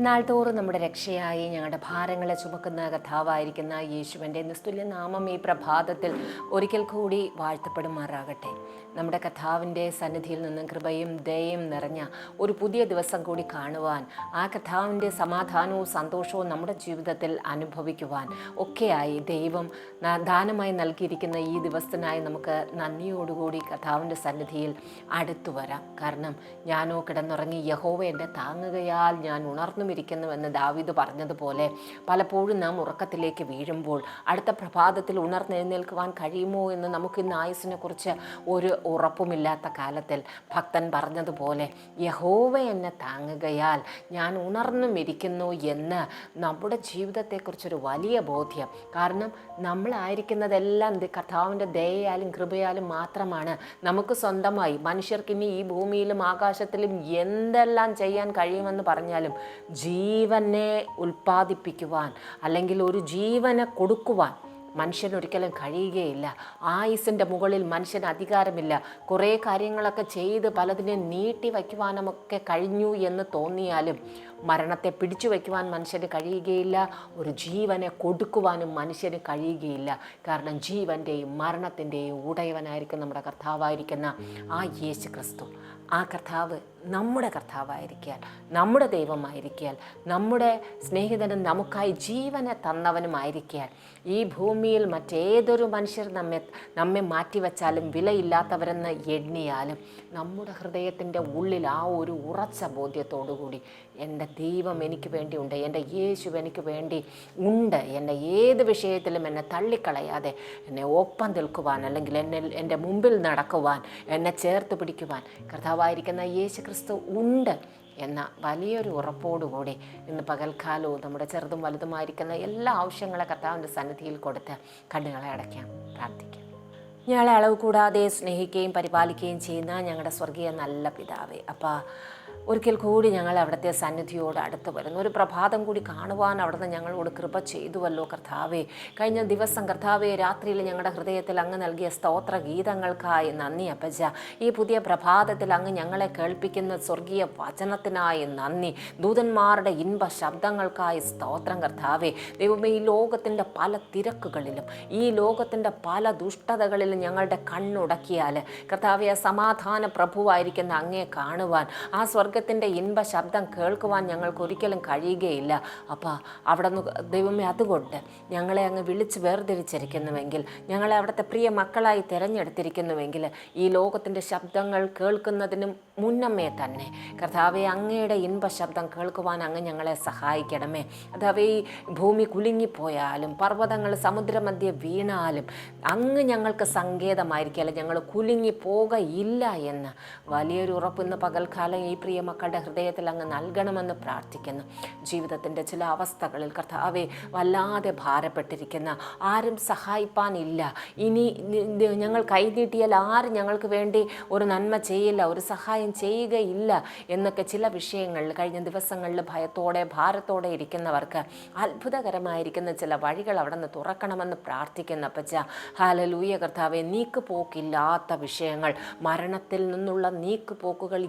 നാൾതോറും നമ്മുടെ രക്ഷയായി ഞങ്ങളുടെ ഭാരങ്ങളെ ചുമക്കുന്ന കഥാവായിരിക്കുന്ന യേശുവിന്റെ നിസ്തുല്യ നാമം ഈ പ്രഭാതത്തിൽ ഒരിക്കൽ കൂടി വാഴ്ത്തപ്പെടുമാറാകട്ടെ. നമ്മുടെ കഥാവിന്റെ സന്നിധിയിൽ നിന്നും കൃപയും ദയയും നിറഞ്ഞ ഒരു പുതിയ ദിവസം കൂടി കാണുവാൻ ആ കഥാവിന്റെ സമാധാനവും സന്തോഷവും നമ്മുടെ ജീവിതത്തിൽ അനുഭവിക്കുവാൻ ഒക്കെയായി ദൈവം ദാനമായി നൽകിയിരിക്കുന്ന ഈ ദിവസത്തിനായി നമുക്ക് നന്ദിയോടുകൂടി കഥാവിന്റെ സന്നിധിയിൽ അടുത്തു വരാം കാരണം ഞാനോ കിടന്നുറങ്ങി യഹോവ എന്റെ താങ്ങുകയാൽ ഞാൻ ഉണർന്നുമിരിക്കുന്നുവെന്ന് ദാവീദ് പറഞ്ഞതുപോലെ പലപ്പോഴും നാം ഉറക്കത്തിലേക്ക് വീഴുമ്പോൾ അടുത്ത പ്രഭാതത്തിൽ ഉണർന്നെഴുന്നേൽക്കുവാൻ കഴിയുമോ എന്ന് നമുക്ക് ഇന്ന് ആയുസിനെ കുറിച്ച് ഒരു ഉറപ്പുമില്ലാത്ത കാലത്തിൽ ഭക്തൻ പറഞ്ഞതുപോലെ യഹോവ എന്നെ താങ്ങുകയാൽ ഞാൻ ഉണർന്നും ഇരിക്കുന്നു എന്ന് നമ്മുടെ ജീവിതത്തെക്കുറിച്ചൊരു വലിയ ബോധ്യം. കാരണം നമ്മളായിരിക്കുന്നതെല്ലാം കർത്താവിന്റെ ദയയാലും കൃപയാലും മാത്രമാണ്. നമുക്ക് സ്വന്തമായി മനുഷ്യർക്ക് ഇനി ഈ ഭൂമിയിലും ആകാശത്തിലും എന്തെല്ലാം ചെയ്യാൻ കഴിയുമെന്ന് പറഞ്ഞാലും ജീവനെ ഉൽപ്പാദിപ്പിക്കുവാൻ അല്ലെങ്കിൽ ഒരു ജീവനെ കൊടുക്കുവാൻ മനുഷ്യനൊരിക്കലും കഴിയുകയില്ല. ആയുസിന്റെ മുകളിൽ മനുഷ്യന് അധികാരമില്ല. കുറേ കാര്യങ്ങളൊക്കെ ചെയ്ത് പലതിനെ നീട്ടി വയ്ക്കുവാനുമൊക്കെ കഴിഞ്ഞു എന്ന് തോന്നിയാലും മരണത്തെ പിടിച്ചു വയ്ക്കുവാൻ മനുഷ്യന് കഴിയുകയില്ല. ഒരു ജീവനെ കൊടുക്കുവാനും മനുഷ്യന് കഴിയുകയില്ല. കാരണം ജീവന്റെയും മരണത്തിന്റെയും ഉടയവനായിരിക്കും നമ്മുടെ കർത്താവായിരിക്കുന്ന ആ യേശു ക്രിസ്തു ആ കർത്താവ് നമ്മുടെ കർത്താവായിരിക്കാൻ നമ്മുടെ ദൈവമായിരിക്കാൻ നമ്മുടെ സ്നേഹിതനും നമുക്കായി ജീവനെ തന്നവനുമായിരിക്കാൻ ഈ ഭൂമിയിൽ മറ്റേതൊരു മനുഷ്യർ നമ്മെ നമ്മെ മാറ്റിവെച്ചാലും വിലയില്ലാത്തവരെന്ന് എണ്ണിയാലും നമ്മുടെ ഹൃദയത്തിന്റെ ഉള്ളിൽ ആ ഒരു ഉറച്ച ബോധ്യത്തോടുകൂടി എന്റെ ദൈവം എനിക്ക് വേണ്ടി ഉണ്ട് എന്റെ യേശു എനിക്ക് വേണ്ടി ഉണ്ട് എന്നെ ഏത് വിഷയത്തിലും എന്നെ തള്ളിക്കളയാതെ എന്നെ ഒപ്പം നിൽക്കുവാൻ അല്ലെങ്കിൽ എന്നെ എന്റെ മുമ്പിൽ നടക്കുവാൻ എന്നെ ചേർത്ത് പിടിക്കുവാൻ കർത്താവായിരിക്കുന്ന യേശു ക്രിസ്തു ഉണ്ട് എന്ന വലിയൊരു ഉറപ്പോടുകൂടി ഇന്ന് പകൽക്കാലവും നമ്മുടെ ചെറുതും വലുതുമായിരിക്കുന്ന എല്ലാ ആവശ്യങ്ങളെ കർത്താവിന്റെ സന്നിധിയിൽ കൊടുത്ത് കണ്ണുകളെ അടയ്ക്കാം പ്രാർത്ഥിക്കാം. ഞങ്ങളെ അളവ് കൂടാതെ സ്നേഹിക്കുകയും പരിപാലിക്കുകയും ചെയ്യുന്ന ഞങ്ങളുടെ സ്വർഗീയ നല്ല പിതാവേ അപ്പോൾ ഒരിക്കൽ കൂടി ഞങ്ങൾ അവിടുത്തെ സന്നിധിയോട് അടുത്ത് വരുന്നു. ഒരു പ്രഭാതം കൂടി കാണുവാൻ അവിടുന്ന് ഞങ്ങളോട് കൃപ ചെയ്തുവല്ലോ കർത്താവേ. കഴിഞ്ഞ ദിവസം കർത്താവെ രാത്രിയിൽ ഞങ്ങളുടെ ഹൃദയത്തിൽ അങ്ങ് നൽകിയ സ്തോത്ര ഗീതങ്ങൾക്കായി നന്ദി അപ്പജ ഈ പുതിയ പ്രഭാതത്തിൽ അങ്ങ് ഞങ്ങളെ കേൾപ്പിക്കുന്ന സ്വർഗീയ വചനത്തിനായി നന്ദി. ദൂതന്മാരുടെ ഇൻപ ശബ്ദങ്ങൾക്കായി സ്തോത്രം കർത്താവേ. ദൈവമേ ഈ ലോകത്തിന്റെ പല തിരക്കുകളിലും ഈ ലോകത്തിന്റെ പല ദുഷ്ടതകളിലും ഞങ്ങളുടെ കണ്ണുടക്കിയാൽ കർത്താവെ സമാധാന പ്രഭുവായിരിക്കുന്ന അങ്ങയെ കാണുവാൻ ആ സ്വർഗത്തിന്റെ ഇൻപ ശബ്ദം കേൾക്കുവാൻ ഞങ്ങൾക്ക് ഒരിക്കലും കഴിയുകയില്ല. അപ്പോൾ അവിടെ ദൈവമേ അതുകൊണ്ട് ഞങ്ങളെ അങ്ങ് വിളിച്ച് വേർതിരിച്ചിരിക്കുന്നുവെങ്കിൽ ഞങ്ങളെ അവിടുത്തെ പ്രിയ മക്കളായി തിരഞ്ഞെടുത്തിരിക്കുന്നുവെങ്കിൽ ഈ ലോകത്തിന്റെ ശബ്ദങ്ങൾ കേൾക്കുന്നതിനും മുന്നമ്മേ തന്നെ കർത്താവെ അങ്ങയുടെ ഇൻപ ശബ്ദം കേൾക്കുവാൻ അങ്ങ് ഞങ്ങളെ സഹായിക്കണമേ. അഥവാ ഈ ഭൂമി കുലുങ്ങിപ്പോയാലും പർവതങ്ങൾ സമുദ്രമധ്യ വീണാലും അങ്ങ് ഞങ്ങൾക്ക് സങ്കേതമായിരിക്കല്ല ഞങ്ങൾ കുലുങ്ങി പോകയില്ല എന്ന്. വലിയൊരു ഉറപ്പ് ഇന്ന് പകൽക്കാലം ഈ പ്രിയ മക്കളുടെ ഹൃദയത്തിൽ അങ്ങ് നൽകണമെന്ന് പ്രാർത്ഥിക്കുന്നു. ജീവിതത്തിന്റെ ചില അവസ്ഥകളിൽ കർത്താവെ വല്ലാതെ ഭാരപ്പെട്ടിരിക്കുന്ന ആരും സഹായിപ്പാനില്ല. ഇനി ഞങ്ങൾ കൈനീട്ടിയാൽ ആരും ഞങ്ങൾക്ക് വേണ്ടി ഒരു നന്മ ചെയ്യില്ല ഒരു സഹായം ചെയ്യുകയില്ല എന്നൊക്കെ ചില വിഷയങ്ങളിൽ കഴിഞ്ഞ ദിവസങ്ങളിൽ ഭയത്തോടെ ഭാരത്തോടെ ഇരിക്കുന്നവർക്ക് അത്ഭുതകരമായിരിക്കുന്ന ചില വഴികൾ അവിടെ നിന്ന് തുറക്കണമെന്ന് പ്രാർത്ഥിക്കുന്ന പച്ച ഹാലലൂയ കർത്താവെ നീക്കുപോക്കില്ലാത്ത വിഷയങ്ങൾ മരണത്തിൽ നിന്നുള്ള നീക്കുപോക്കുകൾ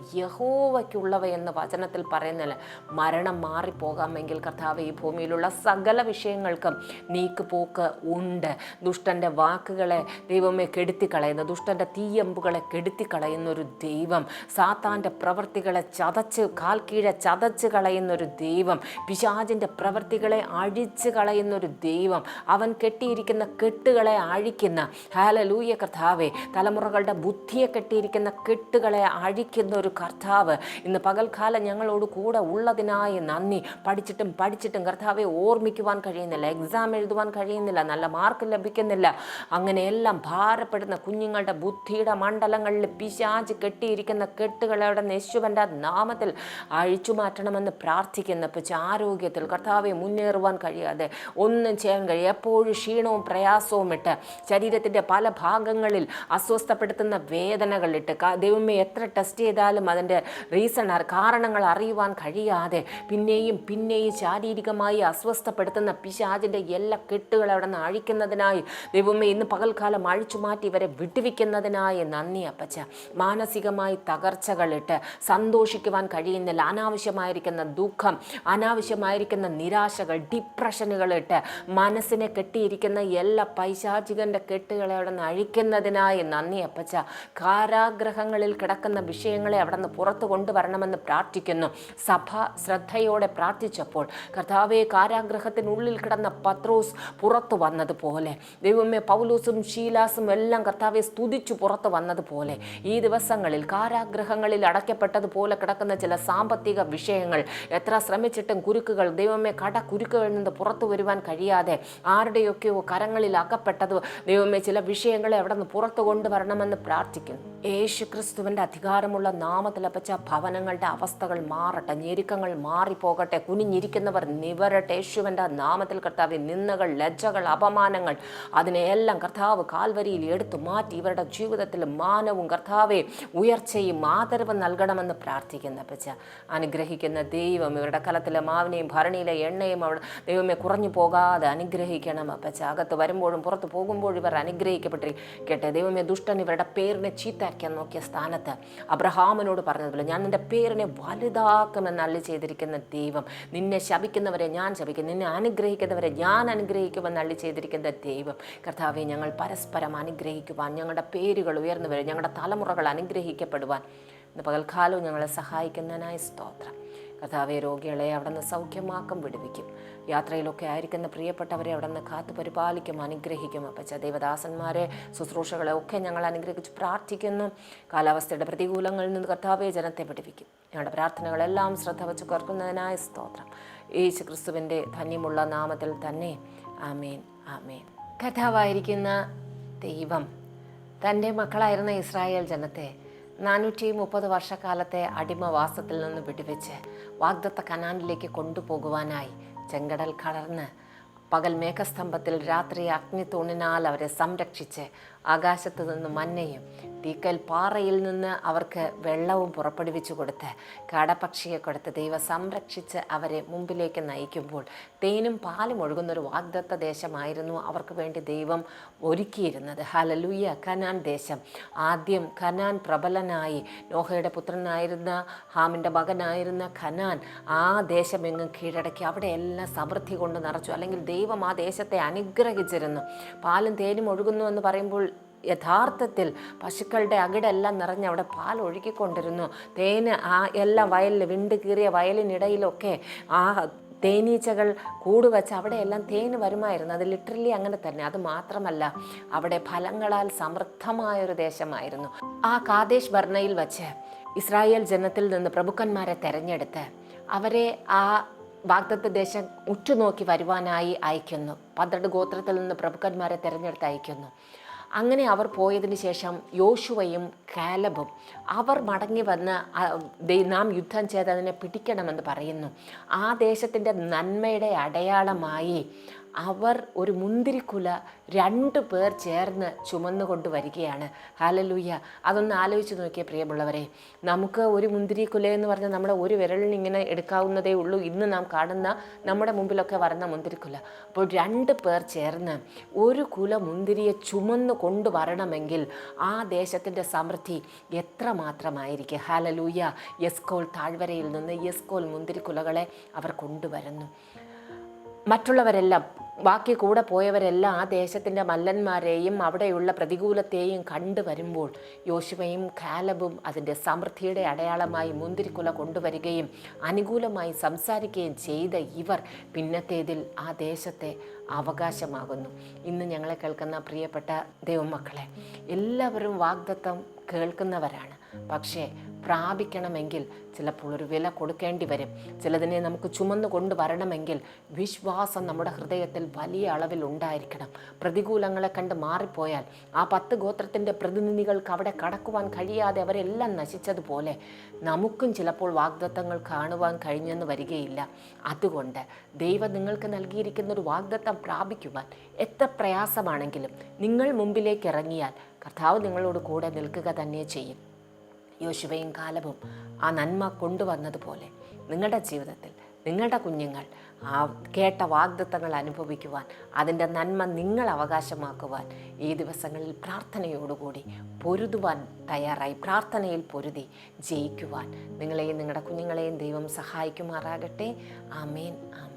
യഹോവയ്ക്കുള്ളവയെന്ന് വചനത്തിൽ പറയുന്നില്ല മരണം മാറിപ്പോകാമെങ്കിൽ കർത്താവ് ഈ ഭൂമിയിലുള്ള സകല വിഷയങ്ങൾക്കും നീക്കുപോക്ക് ഉണ്ട്. ദുഷ്ടന്റെ വാക്കുകളെ ദൈവമേ കെടുത്തിക്കളയുന്ന. ദുഷ്ടന്റെ തീയമ്പുകളെ കെടുത്തിക്കളയുന്ന ഒരു ദൈവം. സാത്താന്റെ പ്രവൃത്തികളെ ചതച്ച് കാൽ കീഴെ ചതച്ച് കളയുന്ന ഒരു ദൈവം. പിശാചിന്റെ പ്രവൃത്തികളെ അഴിച്ച് കളയുന്ന ഒരു ദൈവം. അവൻ കെട്ടിയിരിക്കുന്ന കെട്ടുകളെ അഴിക്കുന്ന ഹാലലൂയ കർത്താവെ തലമുറകളുടെ ബുദ്ധിയെ കെട്ടിയിരിക്കുന്ന കെട്ടുകളെ അഴിക്കുന്ന ഒരു കർത്താവ് ഇന്ന് പകൽക്കാലം ഞങ്ങളോട് കൂടെ ഉള്ളതിനായി നന്ദി. പഠിച്ചിട്ടും പഠിച്ചിട്ടും കർത്താവെ ഓർമ്മിക്കുവാൻ കഴിയുന്നില്ല എക്സാം എഴുതുവാൻ കഴിയുന്നില്ല നല്ല മാർക്ക് ലഭിക്കുന്നില്ല. അങ്ങനെയെല്ലാം ഭാരപ്പെടുന്ന കുഞ്ഞുങ്ങളുടെ ബുദ്ധിയുടെ മണ്ഡലങ്ങളിൽ പിശാച് കെട്ടിയിരിക്കുന്ന കെട്ടുകളവിടെ യേശുവന്റെ നാമത്തിൽ അഴിച്ചു മാറ്റണമെന്ന് പ്രാർത്ഥിക്കുന്ന പക്ഷേ ആരോഗ്യത്തിൽ കർത്താവെ മുന്നേറുവാൻ കഴിയാതെ ഒന്നും ചെയ്യാൻ കഴിയും എപ്പോഴും ക്ഷീണവും പ്രയാസവും ഇട്ട് ശരീരത്തിന്റെ പല ഭാഗങ്ങളിൽ അസ്വസ്ഥപ്പെടുത്തുന്ന വേദനകളിട്ട് ദൈവമേ എത്ര ടെസ്റ്റ് ചെയ്താലും അതിന്റെ റീസൺ റീസൺ കാരണങ്ങൾ അറിയുവാൻ കഴിയാതെ പിന്നെയും പിന്നെയും ശാരീരികമായി അസ്വസ്ഥപ്പെടുത്തുന്ന പിശാചിന്റെ എല്ലാ കെട്ടുകൾ അവിടെ നിന്ന് അഴിക്കുന്നതിനായി ദൈവമേ ഇന്ന് പകൽക്കാലം അഴിച്ചു മാറ്റി ഇവരെ വിട്ടുവിക്കുന്നതിനായി നന്ദി അപ്പച്ച. മാനസികമായി തകർച്ചകളിട്ട് സന്തോഷിക്കുവാൻ കഴിയുന്നില്ല അനാവശ്യമായിരിക്കുന്ന ദുഃഖം അനാവശ്യമായിരിക്കുന്ന നിരാശകൾ ഡിപ്രഷനുകളിട്ട് മനസ്സിനെ കെട്ടിയിരിക്കുന്ന എല്ലാ പൈശാചികന്റെ കെട്ടുകളെ അവിടെ നിന്ന് അഴിക്കുന്നതിനായി നന്ദി അപ്പച്ച. കാരാഗ്രഹങ്ങളിൽ കിടക്കുന്ന വിഷയങ്ങളെ അവിടെ നിന്ന് പുറത്തു കൊണ്ടുവരണമെന്ന് പ്രാർത്ഥിക്കുന്നു. സഭ ശ്രദ്ധയോടെ പ്രാർത്ഥിച്ചപ്പോൾ കർത്താവെ കാരാഗ്രഹത്തിനുള്ളിൽ കിടന്ന പത്രോസ് പുറത്തു വന്നതുപോലെ ദൈവമേ പൗലൂസും ഷീലാസും എല്ലാം കർത്താവെ സ്തുതിച്ചു പുറത്തു വന്നതുപോലെ ഈ ദിവസങ്ങളിൽ കാരാഗ്രഹങ്ങളിൽ അടയ്ക്കപ്പെട്ടതുപോലെ കിടക്കുന്ന ചില സാമ്പത്തിക വിഷയങ്ങൾ എത്ര ശ്രമിച്ചിട്ടും കുരുക്കുകൾ ദൈവമേ കട കുരുക്കുകളിൽ നിന്ന് പുറത്തു വരുവാൻ കഴിയാതെ ആരുടെയൊക്കെയോ കരങ്ങളിൽ അകപ്പെട്ടത് ദൈവമേ ചില വിഷയങ്ങളെ അവിടെ നിന്ന് പുറത്തു കൊണ്ടുവരണമെന്ന് പ്രാർത്ഥിക്കുന്നു. യേശു ക്രിസ്തുവിന്റെ അധികാരമുള്ള നാമത്തിലപ്പച്ച ഭവനങ്ങളുടെ അവസ്ഥകൾ മാറട്ടെ ഞെരുക്കങ്ങൾ മാറിപ്പോകട്ടെ കുനിഞ്ഞിരിക്കുന്നവർ നിവരട്ടെ. യേശുവിന്റെ നാമത്തിൽ കർത്താവ് നിന്നകൾ ലജ്ജകൾ അപമാനങ്ങൾ അതിനെയെല്ലാം കർത്താവ് കാൽവരിയിൽ എടുത്തു മാറ്റി. ഇവരുടെ ജീവിതത്തിൽ മാനവും കർത്താവെ ഉയർച്ചയും ആദരവ് നൽകണമെന്ന് പ്രാർത്ഥിക്കുന്ന പച്ച അനുഗ്രഹിക്കുന്ന ദൈവം ഇവരുടെ കലത്തിലെ മാവിനെയും ഭരണിയിലെ എണ്ണയും അവിടെ ദൈവമേ കുറഞ്ഞു പോകാതെ അനുഗ്രഹിക്കണം അപ്പച്ച. അകത്ത് വരുമ്പോഴും പുറത്ത് പോകുമ്പോഴും ഇവർ അനുഗ്രഹിക്കപ്പെട്ടിരിക്കട്ടെ. ദൈവമേ ദുഷ്ടൻ ഇവരുടെ പേരിനെ ചീത്താക്കാൻ നോക്കിയ സ്ഥാനത്ത് അബ്രഹാമിനോട് പറഞ്ഞതുപോലെ ഞാൻ നിന്റെ പേരിനെ വലുതാക്കുമെന്ന് അള്ളി ചെയ്തിരിക്കുന്ന ദൈവം. നിന്നെ ശപിക്കുന്നവരെ ഞാൻ ശപിക്കും. നിന്നെ അനുഗ്രഹിക്കുന്നവരെ ഞാൻ അനുഗ്രഹിക്കുമെന്ന് അള്ളി ചെയ്തിരിക്കുന്ന ദൈവം. കർത്താവെ ഞങ്ങൾ പരസ്പരം അനുഗ്രഹിക്കുവാൻ ഞങ്ങളുടെ പേരുകൾ ഉയർന്നു വരും ഞങ്ങളുടെ തലമുറകൾ അനുഗ്രഹിക്കപ്പെടുവാൻ ഇന്ന് പകൽക്കാലവും ഞങ്ങളെ സഹായിക്കുന്നതിനായി സ്തോത്രം. കർത്താവെ രോഗികളെ അവിടെ നിന്ന് സൗഖ്യമാക്കം വിടുവിക്കും. യാത്രയിലൊക്കെ ആയിരിക്കുന്ന പ്രിയപ്പെട്ടവരെ അവിടെ നിന്ന് കാത്തു പരിപാലിക്കും അനുഗ്രഹിക്കും. അപ്പച്ച ദേവദാസന്മാരെ ശുശ്രൂഷകളെ ഒക്കെ ഞങ്ങൾ അനുഗ്രഹിച്ച് പ്രാർത്ഥിക്കുന്നു. കാലാവസ്ഥയുടെ പ്രതികൂലങ്ങളിൽ നിന്ന് കർത്താവെ ജനത്തെ പഠിപ്പിക്കും ഞങ്ങളുടെ പ്രാർത്ഥനകളെല്ലാം ശ്രദ്ധ വച്ച് കേൾക്കുന്നതിനായ സ്തോത്രം. യേശു ക്രിസ്തുവിന്റെ ധന്യമുള്ള നാമത്തിൽ തന്നെ ആമേൻ ആമേൻ. കഥാവായിരിക്കുന്ന ദൈവം തന്റെ മക്കളായിരുന്ന ഇസ്രായേൽ ജനത്തെ നാനൂറ്റി മുപ്പത് വർഷക്കാലത്തെ അടിമവാസത്തിൽ നിന്ന് വിടുവിച്ച് വാഗ്ദത്ത കനാനിലേക്ക് കൊണ്ടുപോകുവാനായി ചെങ്കടൽ കടർന്ന് പകൽ മേഘസ്തംഭത്തിൽ രാത്രി അഗ്നി അഗ്നിത്തൂണിനാൽ അവരെ സംരക്ഷിച്ച് ആകാശത്തു നിന്ന് മന്നയും തീക്കൽ പാറയിൽ നിന്ന് അവർക്ക് വെള്ളവും പുറപ്പെടുവിച്ചു കൊടുത്ത് കാടപക്ഷിയെ കൊടുത്ത് ദൈവം സംരക്ഷിച്ച് അവരെ മുമ്പിലേക്ക് നയിക്കുമ്പോൾ തേനും പാലും ഒഴുകുന്നൊരു വാഗ്ദത്ത ദേശമായിരുന്നു അവർക്ക് വേണ്ടി ദൈവം ഒരുക്കിയിരുന്നത്. ഹലലുയ്യ കനാൻ ദേശം. ആദ്യം കനാൻ പ്രബലനായി നോഹയുടെ പുത്രനായിരുന്ന ഹാമിന്റെ മകനായിരുന്ന ഖനാൻ ആ ദേശമെങ്ങും കീഴടക്കി അവിടെ എല്ലാം സമൃദ്ധി കൊണ്ട് നിറച്ചു. അല്ലെങ്കിൽ ദൈവം ആ ദേശത്തെ അനുഗ്രഹിച്ചിരുന്നു. പാലും തേനും ഒഴുകുന്നു എന്ന് പറയുമ്പോൾ യഥാർത്ഥത്തിൽ പശുക്കളുടെ അകിടെല്ലാം നിറഞ്ഞ് അവിടെ പാൽ ഒഴുകിക്കൊണ്ടിരുന്നു. തേന് ആ എല്ലാം വയലിൽ വിണ്ട് കീറിയ വയലിനിടയിലൊക്കെ ആ തേനീച്ചകൾ കൂട് വെച്ച് അവിടെയെല്ലാം തേന് വരുമായിരുന്നു. അത് ലിറ്ററലി അങ്ങനെ തന്നെ. അത് മാത്രമല്ല അവിടെ ഫലങ്ങളാൽ സമൃദ്ധമായൊരു ദേശമായിരുന്നു. ആ കാതേശ് ബർണയിൽ വച്ച് ഇസ്രായേൽ ജനത്തിൽ നിന്ന് പ്രഭുക്കന്മാരെ തെരഞ്ഞെടുത്ത് അവരെ ആ വാഗ്ദത്ത ദേശം ഉറ്റുനോക്കി വരുവാനായി അയക്കുന്നു. പന്ത്രണ്ട് ഗോത്രത്തിൽ നിന്ന് പ്രഭുക്കന്മാരെ തിരഞ്ഞെടുത്ത് അയക്കുന്നു. അങ്ങനെ അവർ പോയതിന് ശേഷം യോശുവയും കാലബും അവർ മടങ്ങി വന്ന് നാം യുദ്ധം ചെയ്ത് അതിനെ പിടിക്കണമെന്ന് പറയുന്നു. ആ ദേശത്തിന്റെ നന്മയുടെ അടയാളമായി അവർ ഒരു മുന്തിരിക്കുല രണ്ട് പേർ ചേർന്ന് ചുമന്നുകൊണ്ട് വരികയാണ്. ഹാലലൂയ്യ അതൊന്ന് ആലോചിച്ച് നോക്കിയ പ്രിയമുള്ളവരെ. നമുക്ക് ഒരു മുന്തിരിക്കുല എന്ന് പറഞ്ഞാൽ നമ്മുടെ ഒരു വിരലിന് ഇങ്ങനെ എടുക്കാവുന്നതേ ഉള്ളൂ. ഇന്ന് നാം കാണുന്ന നമ്മുടെ മുമ്പിലൊക്കെ വരുന്ന മുന്തിരിക്കുല. അപ്പോൾ രണ്ട് പേർ ചേർന്ന് ഒരു കുല മുന്തിരിയെ ചുമന്ന് കൊണ്ടുവരണമെങ്കിൽ ആ ദേശത്തിന്റെ സമൃദ്ധി എത്രമാത്രമായിരിക്കും? ഹാലലൂയ്യ യെസ്കോൾ താഴ്വരയിൽ നിന്ന് യെസ്കോൾ മുന്തിരിക്കുലകളെ അവർ കൊണ്ടുവരുന്നു. മറ്റുള്ളവരെല്ലാം ബാക്കി കൂടെ പോയവരെല്ലാം ആ ദേശത്തിന്റെ മല്ലന്മാരെയും അവിടെയുള്ള പ്രതികൂലത്തെയും കണ്ടു വരുമ്പോൾ യോശുവയും കാലബും അതിന്റെ സമൃദ്ധിയുടെ അടയാളമായി മുന്തിരിക്കുല കൊണ്ടുവരികയും അനുകൂലമായി സംസാരിക്കുകയും ചെയ്ത ഇവർ പിന്നത്തേതിൽ ആ ദേശത്തെ അവകാശമാകുന്നു. ഇന്ന് ഞങ്ങളെ കേൾക്കുന്ന പ്രിയപ്പെട്ട ദൈവമക്കളെ എല്ലാവരും വാഗ്ദത്തം കേൾക്കുന്നവരാണ്. പക്ഷേ പ്രാപിക്കണമെങ്കിൽ ചിലപ്പോൾ ഒരു വില കൊടുക്കേണ്ടി വരും. ചിലതിനെ നമുക്ക് ചുമന്നു കൊണ്ടുവരണമെങ്കിൽ വിശ്വാസം നമ്മുടെ ഹൃദയത്തിൽ വലിയ അളവിൽ ഉണ്ടായിരിക്കണം. പ്രതികൂലങ്ങളെ കണ്ട് മാറിപ്പോയാൽ ആ പത്ത് ഗോത്രത്തിന്റെ പ്രതിനിധികൾക്ക് അവിടെ കടക്കുവാൻ കഴിയാതെ അവരെല്ലാം നശിച്ചതുപോലെ നമുക്കും ചിലപ്പോൾ വാഗ്ദത്തങ്ങൾ കാണുവാൻ കഴിഞ്ഞെന്ന് വരികയില്ല. അതുകൊണ്ട് ദൈവം നിങ്ങൾക്ക് നൽകിയിരിക്കുന്ന ഒരു വാഗ്ദത്തം പ്രാപിക്കുവാൻ എത്ര പ്രയാസമാണെങ്കിലും നിങ്ങൾ മുമ്പിലേക്ക് ഇറങ്ങിയാൽ കർത്താവ് നിങ്ങളോട് കൂടെ നിൽക്കുക തന്നെ ചെയ്യും. യോശുവയും കാലവും ആ നന്മ കൊണ്ടുവന്നതുപോലെ നിങ്ങളുടെ ജീവിതത്തിൽ നിങ്ങളുടെ കുഞ്ഞുങ്ങൾ ആ കേട്ട വാഗ്ദത്തങ്ങൾ അനുഭവിക്കുവാൻ അതിന്റെ നന്മ നിങ്ങൾ അവകാശമാക്കുവാൻ ഈ ദിവസങ്ങളിൽ പ്രാർത്ഥനയോടുകൂടി പൊരുതുവാൻ തയ്യാറായി. പ്രാർത്ഥനയിൽ പൊരുതി ജയിക്കുവാൻ നിങ്ങളെയും നിങ്ങളുടെ കുഞ്ഞുങ്ങളെയും ദൈവം സഹായിക്കുമാറാകട്ടെ. ആമേൻ ആമേൻ.